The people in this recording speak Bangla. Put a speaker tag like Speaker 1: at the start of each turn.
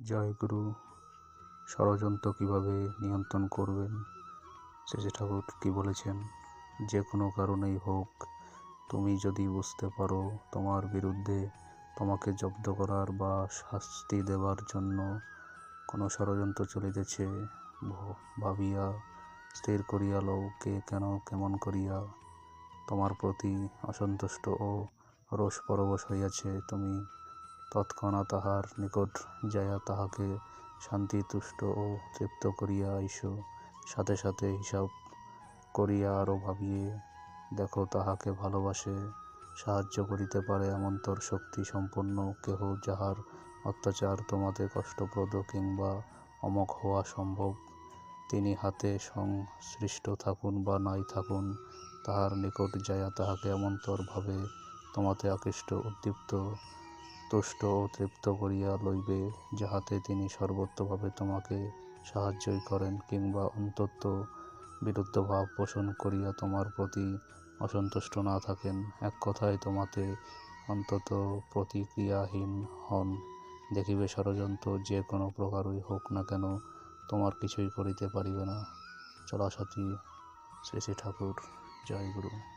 Speaker 1: জয়গুরু, ষড়যন্ত্র কীভাবে নিয়ন্ত্রণ করবেন? শ্রী ঠাকুর কী বলেছেন? যে কোনো কারণেই হোক, তুমি যদি বুঝতে পারো তোমার বিরুদ্ধে তোমাকে জব্দ করার বা শাস্তি দেবার জন্য কোনো ষড়যন্ত্র চলিতেছে ভাবিয়া স্থির করিয়া লও কে কেন কেমন করিয়া। তোমার প্রতি অসন্তুষ্ট ও রোষ পরবশ হইয়াছে, তুমি তৎক্ষণাৎ তাহার নিকট যাইয়া তাহাকে শান্তি, তুষ্ট ও তৃপ্ত করিয়া আইস। সাথে সাথে হিসাব করিয়া আরও ভাবিয়ে, দেখো, তাহাকে ভালোবাসে, সাহায্য করিতে পারে এমনতর শক্তি সম্পন্ন কেহ যাহার অত্যাচার তোমাদের কষ্টপ্রদ কিংবা অমক হওয়া সম্ভব। তিনি হাতে সংশ্লিষ্ট থাকুন বা নাই থাকুন, তাহার নিকট যাইয়া তাহাকে এমনতরভাবে তোমাতে আকৃষ্ট, উদ্দীপ্ত তুষ্ট ও তৃপ্ত করিয়া লইবে, যাহাতে তিনি সর্বত্রভাবে তোমাকে সাহায্যই করেন কিংবা অন্তত বিরুদ্ধ ভাব পোষণ করিয়া তোমার প্রতি অসন্তুষ্ট না থাকেন। এক কথায় তোমাতে অন্তত প্রতিক্রিয়াহীন হন। দেখিবে ষড়যন্ত্র যে কোনো প্রকারই হোক না কেন, তোমার কিছুই করিতে পারিবে না। চলাসাথী শ্রী শ্রী ঠাকুর, জয় গুরু।